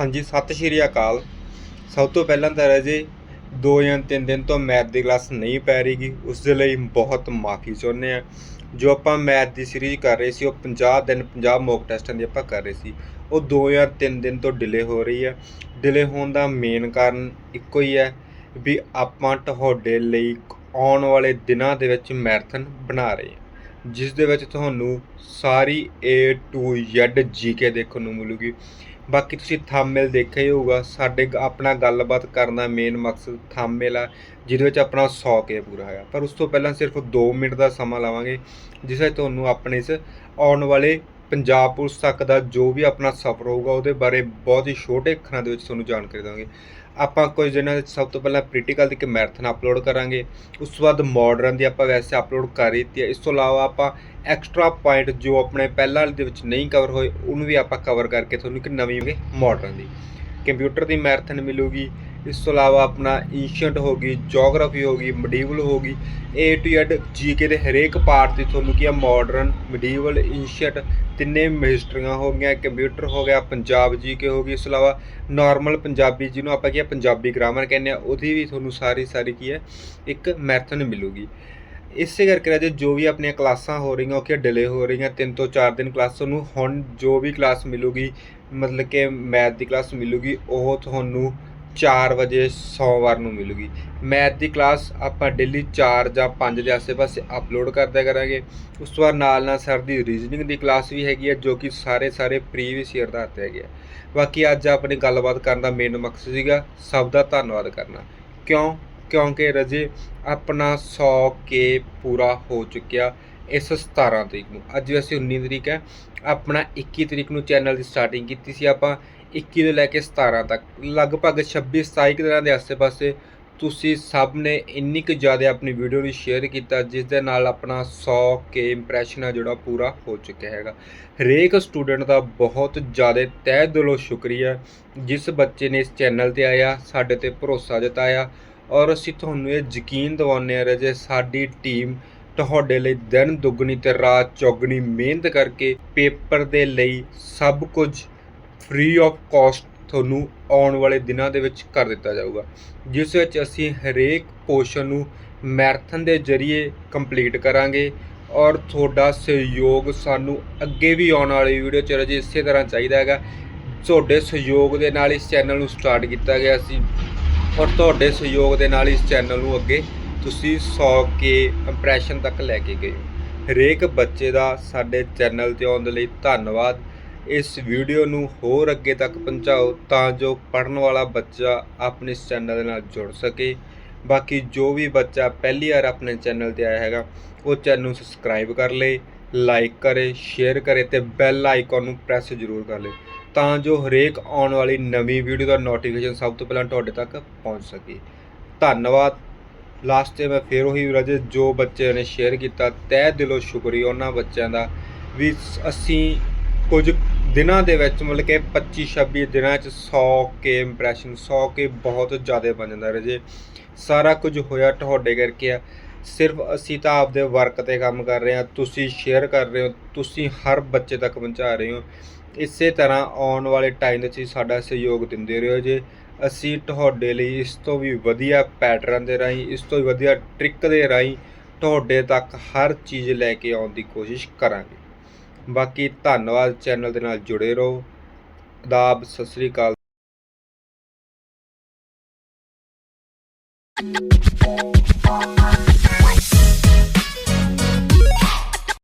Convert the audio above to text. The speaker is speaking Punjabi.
ਹਾਂਜੀ, ਸਤਿ ਸ਼੍ਰੀ ਅਕਾਲ। ਸਭ ਤੋਂ ਪਹਿਲਾਂ ਤਾਂ ਰਜੇ, ਦੋ ਜਾਂ ਤਿੰਨ ਦਿਨ ਤੋਂ ਮੈਥ ਦੀ ਕਲਾਸ ਨਹੀਂ ਪੈ ਰਹੀਗੀ। ਉਸ ਦੇ ਲਈ ਬਹੁਤ ਮਾਫੀ ਚਾਹੁੰਦੇ ਆ ਜੋ ਆਪਾਂ ਮੈਥ ਦੀ ਸੀਰੀਜ਼ ਕਰ ਰਹੇ ਸੀ, ਉਹ 50 ਦਿਨ 50 ਮੌਕ ਟੈਸਟਾਂ ਦੀ ਆਪਾਂ ਕਰ ਰਹੇ ਸੀ, ਉਹ ਦੋ ਜਾਂ ਤਿੰਨ ਦਿਨ ਤੋਂ ਡਿਲੇ ਹੋ ਰਹੀ ਹੈ। ਡਿਲੇ ਹੋਣ ਦਾ ਮੇਨ ਕਾਰਨ ਇੱਕੋ ਹੀ ਹੈ ਵੀ ਆਪਾਂ ਤੁਹਾਡੇ ਲਈ ਆਉਣ ਵਾਲੇ ਦਿਨਾਂ ਦੇ ਵਿੱਚ ਮੈਰਾਥਨ ਬਣਾ ਰਹੇ ਹਾਂ। ਜਿਸ ਦੇ ਵਿੱਚ ਤੁਹਾਨੂੰ ਸਾਰੀ A to Z ਜੀਕੇ ਦੇਖਣ ਨੂੰ ਮਿਲੂਗੀ। ਬਾਕੀ ਤੁਸੀਂ ਥੰਬਨੇਲ ਦੇਖਿਆ ਹੀ ਹੋਊਗਾ, ਸਾਡੇ ਆਪਣਾ ਗੱਲਬਾਤ ਕਰਨ ਦਾ ਮੇਨ ਮਕਸਦ ਥੰਬਨੇਲ ਆ, ਜਿਹਦੇ ਵਿੱਚ ਆਪਣਾ 100 ਕੇ ਪੂਰਾ ਹੈਗਾ ਪਰ ਉਸ ਤੋਂ ਪਹਿਲਾਂ ਸਿਰਫ 2 ਮਿੰਟ ਦਾ ਸਮਾਂ ਲਾਵਾਂਗੇ, ਜਿਸ ਵਿੱਚ ਤੁਹਾਨੂੰ ਆਪਣੇ ਇਸ ਆਉਣ ਵਾਲੇ ਪੰਜਾਬ ਪੁਲਿਸ ਤੱਕ ਦਾ ਜੋ ਵੀ ਆਪਣਾ ਸਫ਼ਰ ਹੋਊਗਾ, ਉਹਦੇ ਬਾਰੇ ਬਹੁਤ ਹੀ ਛੋਟੇ ਅੱਖਰਾਂ ਦੇ ਵਿੱਚ ਤੁਹਾਨੂੰ ਜਾਣਕਾਰੀ ਦੇਵਾਂਗੇ। ਆਪਾਂ ਕੁਝ ਦਿਨਾਂ ਵਿੱਚ ਸਭ ਤੋਂ ਪਹਿਲਾਂ ਪ੍ਰੀਟੀਕਲ ਦੀ ਇੱਕ ਮੈਰਾਥਨ ਅਪਲੋਡ ਕਰਾਂਗੇ। ਉਸ ਤੋਂ ਬਾਅਦ ਮਾਡਰਨ ਦੀ ਆਪਾਂ ਵੈਸੇ ਅਪਲੋਡ ਕਰ ਹੀ ਦਿੱਤੀ ਹੈ। ਇਸ ਤੋਂ ਇਲਾਵਾ ਆਪਾਂ ਐਕਸਟਰਾ ਪੁਆਇੰਟ ਜੋ ਆਪਣੇ ਪਹਿਲਾਂ ਦੇ ਵਿੱਚ ਨਹੀਂ ਕਵਰ ਹੋਏ, ਉਹਨੂੰ ਵੀ ਆਪਾਂ ਕਵਰ ਕਰਕੇ ਤੁਹਾਨੂੰ ਇੱਕ ਨਵੀਂ ਮਾਡਰਨ ਦੀ ਕੰਪਿਊਟਰ ਦੀ ਮੈਰਾਥਨ ਮਿਲੂਗੀ। ਇਸ ਤੋਂ ਇਲਾਵਾ ਆਪਣਾ ਏਸ਼ੀਅੰਟ ਹੋ ਗਈ ਜੀਓਗ੍ਰਾਫੀ ਹੋ ਗਈ ਮੀਡੀਵਲ ਹੋ ਗਈ। A to Z ਜੀਕੇ ਦੇ ਹਰੇਕ ਪਾਰਟ ਦੀ ਤੁਹਾਨੂੰ ਕੀ ਆ ਮਾਡਰਨ ਮੀਡੀਵਲ ਏਸ਼ੀਅੰਟ ਤਿੰਨੇ ਹਿਸਟਰੀਆਂ ਹੋ ਗਈਆਂ ਕੰਪਿਊਟਰ ਹੋ ਗਿਆ, ਪੰਜਾਬ ਜੀਕੇ ਹੋ ਗਈ, ਇਸ ਤੋਂ ਇਲਾਵਾ ਨਾਰਮਲ ਪੰਜਾਬੀ ਜਿਹਨੂੰ ਆਪਾਂ ਕੀ ਪੰਜਾਬੀ ਗ੍ਰਾਮਰ ਕਹਿੰਦੇ ਆ, ਉਹਦੀ ਵੀ ਤੁਹਾਨੂੰ ਸਾਰੀ ਸਾਰੀ ਕੀ ਹੈ, ਇੱਕ ਮੈਥਨ ਮਿਲੂਗੀ। ਇਸੇ ਕਰਕੇ ਰਾਜੇ ਜੋ ਵੀ ਆਪਣੀਆਂ ਕਲਾਸਾਂ ਹੋ ਰਹੀਆਂ, ਉਹ ਕਿ ਡਿਲੇ ਹੋ ਰਹੀਆਂ, ਤਿੰਨ ਤੋਂ ਚਾਰ ਦਿਨ ਕਲਾਸ ਤੁਹਾਨੂੰ ਹੁਣ ਜੋ ਵੀ ਕਲਾਸ ਮਿਲੂਗੀ, ਮਤਲਬ ਕਿ ਮੈਥ ਦੀ ਕਲਾਸ ਮਿਲੂਗੀ, ਉਹ ਤੁਹਾਨੂੰ 4 ਵਜੇ ਸੋਮਵਾਰ ਨੂੰ ਮਿਲੂਗੀ। ਮੈਥ ਦੀ ਕਲਾਸ ਆਪਾਂ ਡੇਲੀ 4 ਜਾਂ 5 ਦੇ ਆਸੇ ਪਾਸੇ ਅਪਲੋਡ ਕਰਦਿਆ ਕਰਾਂਗੇ। ਉਸ ਤੋਂ ਬਾਅਦ ਨਾਲ ਨਾਲ ਸਰ ਦੀ ਰੀਜ਼ਨਿੰਗ ਦੀ ਕਲਾਸ ਵੀ ਹੈਗੀ ਹੈ ਜੋ ਕਿ ਸਾਰੇ ਸਾਰੇ ਪ੍ਰੀਵੀਅਸ ਈਅਰ ਦਾ ਹੱਥ ਹੈਗੇ ਆ। ਬਾਕੀ ਅੱਜ ਆਪਣੀ ਗੱਲਬਾਤ ਕਰਨ ਦਾ ਮੇਨ ਮਕਸਦ ਸੀਗਾ ਸਭ ਦਾ ਧੰਨਵਾਦ ਕਰਨਾ। ਕਿਉਂ? ਕਿਉਂਕਿ ਰਜੇ ਆਪਣਾ 100 ਕੇ ਪੂਰਾ ਹੋ ਚੁੱਕਿਆ ਇਸ 17 ਤਰੀਕ ਨੂੰ। ਅੱਜ ਵੈਸੇ 19 ਤਰੀਕ ਹੈ। ਆਪਣਾ 21 ਤਰੀਕ ਨੂੰ ਚੈਨਲ ਦੀ ਸਟਾਰਟਿੰਗ ਕੀਤੀ ਸੀ ਆਪਾਂ। 21 ਤੋਂ ਲੈ ਕੇ 17 ਤੱਕ। ਲਗਭਗ 26 27 ਦਿਨਾਂ ਦੇ ਆਸ-ਪਾਸੇ ਤੁਸੀਂ ਸਭ ਨੇ ਇੰਨੀ ਕੁ ਜ਼ਿਆਦਾ ਆਪਣੀ ਵੀਡੀਓ ਨੂੰ ਸ਼ੇਅਰ ਕੀਤਾ, ਜਿਸ ਦੇ ਨਾਲ ਆਪਣਾ 100 ਕੇ ਇੰਪ੍ਰੈਸ਼ਨ ਆ ਜਿਹੜਾ ਪੂਰਾ ਹੋ ਚੁੱਕਿਆ ਹੈਗਾ। ਹਰੇਕ ਸਟੂਡੈਂਟ ਦਾ ਬਹੁਤ ਜ਼ਿਆਦਾ ਤਹਿ ਦਿਲੋਂ ਸ਼ੁਕਰੀਆ। ਜਿਸ ਬੱਚੇ ਨੇ ਇਸ ਚੈਨਲ ਤੇ ਆਇਆ, ਸਾਡੇ ਤੇ ਭਰੋਸਾ ਜਤਾਇਆ ਔਰ ਅਸੀਂ ਤੁਹਾਨੂੰ ਇਹ ਯਕੀਨ ਦਿਵਾਉਂਦੇ ਹਾਂ ਰਜੇ, ਸਾਡੀ ਟੀਮ ਤੁਹਾਡੇ ਲਈ ਦਿਨ ਦੁੱਗਣੀ ਤੇ ਰਾਤ ਚੌਗਣੀ ਮਿਹਨਤ ਕਰਕੇ ਪੇਪਰ ਦੇ ਲਈ ਸਭ ਕੁਝ ਫ੍ਰੀ ਆਫ ਕਾਸਟ ਤੁਹਾਨੂੰ ਆਉਣ ਵਾਲੇ ਦਿਨਾਂ ਦੇ ਵਿੱਚ ਕਰ ਦਿੱਤਾ ਜਾਊਗਾ। ਜਿਸ ਵਿੱਚ ਅਸੀਂ ਹਰੇਕ ਪੋਰਸ਼ਨ ਨੂੰ ਮੈਰਾਥਨ ਦੇ ਜ਼ਰੀਏ ਕੰਪਲੀਟ ਕਰਾਂਗੇ ਔਰ ਤੁਹਾਡਾ ਸਹਿਯੋਗ ਸਾਨੂੰ ਅੱਗੇ ਵੀ ਆਉਣ ਵਾਲੀ ਵੀਡੀਓ ਚ ਰਜੇ ਇਸੇ ਤਰ੍ਹਾਂ ਚਾਹੀਦਾ ਹੈਗਾ। ਤੁਹਾਡੇ ਸਹਿਯੋਗ ਦੇ ਨਾਲ ਇਸ ਚੈਨਲ ਨੂੰ ਸਟਾਰਟ ਕੀਤਾ ਗਿਆ ਸੀ ਔਰ ਤੁਹਾਡੇ ਸਹਿਯੋਗ ਦੇ ਨਾਲ ਇਸ ਚੈਨਲ ਨੂੰ ਅੱਗੇ ਤੁਸੀਂ 100 ਕੇ ਇੰਪ੍ਰੈਸ਼ਨ ਤੱਕ ਲੈ ਕੇ ਗਏ ਹੋ। ਹਰੇਕ ਬੱਚੇ ਦਾ ਸਾਡੇ ਚੈਨਲ ਤੇ ਆਉਣ ਦੇ ਲਈ ਧੰਨਵਾਦ। ਇਸ ਵੀਡੀਓ ਨੂੰ ਹੋਰ ਅੱਗੇ ਤੱਕ ਪਹੁੰਚਾਓ ਤਾਂ ਜੋ ਪੜਨ ਵਾਲਾ ਬੱਚਾ ਆਪਣੇ ਇਸ ਚੈਨਲ ਦੇ ਨਾਲ ਜੁੜ ਸਕੇ। ਬਾਕੀ ਜੋ ਵੀ ਬੱਚਾ ਪਹਿਲੀ ਵਾਰ ਆਪਣੇ ਚੈਨਲ ਤੇ ਆਇਆ ਹੈਗਾ, ਉਹ ਚੈਨਲ ਨੂੰ ਸਬਸਕ੍ਰਾਈਬ ਕਰ ਲੇ, ਲਾਈਕ ਕਰੇ, ਸ਼ੇਅਰ ਕਰੇ ਤੇ ਬੈਲ ਆਈਕਨ ਨੂੰ ਪ੍ਰੈਸ ਜ਼ਰੂਰ ਕਰ ਲੇ ਤਾਂ ਜੋ ਹਰੇਕ ਆਉਣ ਵਾਲੀ ਨਵੀਂ ਵੀਡੀਓ ਦਾ ਨੋਟੀਫਿਕੇਸ਼ਨ ਸਭ ਤੋਂ ਪਹਿਲਾਂ ਤੁਹਾਡੇ ਤੱਕ ਪਹੁੰਚ ਸਕੇ। ਧੰਨਵਾਦ। ਲਾਸਟ ਤੇ ਮੈਂ ਫੇਰ ਉਹੀ ਰਜੇ ਜੋ ਬੱਚਿਆਂ ਨੇ ਸ਼ੇਅਰ ਕੀਤਾ, ਤਹਿ ਦਿਲੋਂ ਸ਼ੁਕਰੀਆ ਉਹਨਾਂ ਬੱਚਿਆਂ ਦਾ। ਵੀ ਸ- ਅਸੀਂ ਕੁਝ ਦਿਨਾਂ ਦੇ ਵਿੱਚ ਮਤਲਬ ਕਿ 25 26 ਦਿਨਾਂ ਚ 100 ਕੇ ਇੰਪ੍ਰੈਸ਼ਨ 100 ਕੇ ਬਹੁਤ ਜ਼ਿਆਦਾ ਬਣ ਜਾਂਦਾ ਰਜੇ ਸਾਰਾ ਕੁਝ ਹੋਇਆ ਤੁਹਾਡੇ ਕਰਕੇ ਆ। ਸਿਰਫ ਅਸੀਂ ਤਾਂ ਆਪਦੇ ਵਰਕ ਤੇ ਕੰਮ ਕਰ ਰਹੇ ਹਾਂ, ਤੁਸੀਂ ਸ਼ੇਅਰ ਕਰ ਰਹੇ ਹੋ, ਤੁਸੀਂ ਹਰ ਬੱਚੇ ਤੱਕ ਪਹੁੰਚਾ ਰਹੇ ਹੋ। ਇਸੇ ਤਰ੍ਹਾਂ ਆਉਣ ਵਾਲੇ ਟਾਈਮ ਦੇ ਵਿੱਚ ਸਾਡਾ ਸਹਿਯੋਗ ਦਿੰਦੇ ਰਹੋ ਜੇ। ਅਸੀਂ ਤੁਹਾਡੇ ਲਈ ਇਸ ਤੋਂ ਵੀ ਵਧੀਆ ਪੈਟਰਨ ਦੇ ਰਾਹੀਂ, ਇਸ ਤੋਂ ਵੀ ਵਧੀਆ ਟ੍ਰਿਕ ਦੇ ਰਾਹੀਂ ਤੁਹਾਡੇ ਤੱਕ ਹਰ ਚੀਜ਼ ਲੈ ਕੇ ਆਉਣ ਦੀ ਕੋਸ਼ਿਸ਼ ਕਰਾਂਗੇ। ਬਾਕੀ ਧੰਨਵਾਦ ਚੈਨਲ ਦੇ ਨਾਲ ਜੁੜੇ ਰਹੋ। ਆਦਾਬ ਸਤਿ ਸ੍ਰੀ ਅਕਾਲ। Thank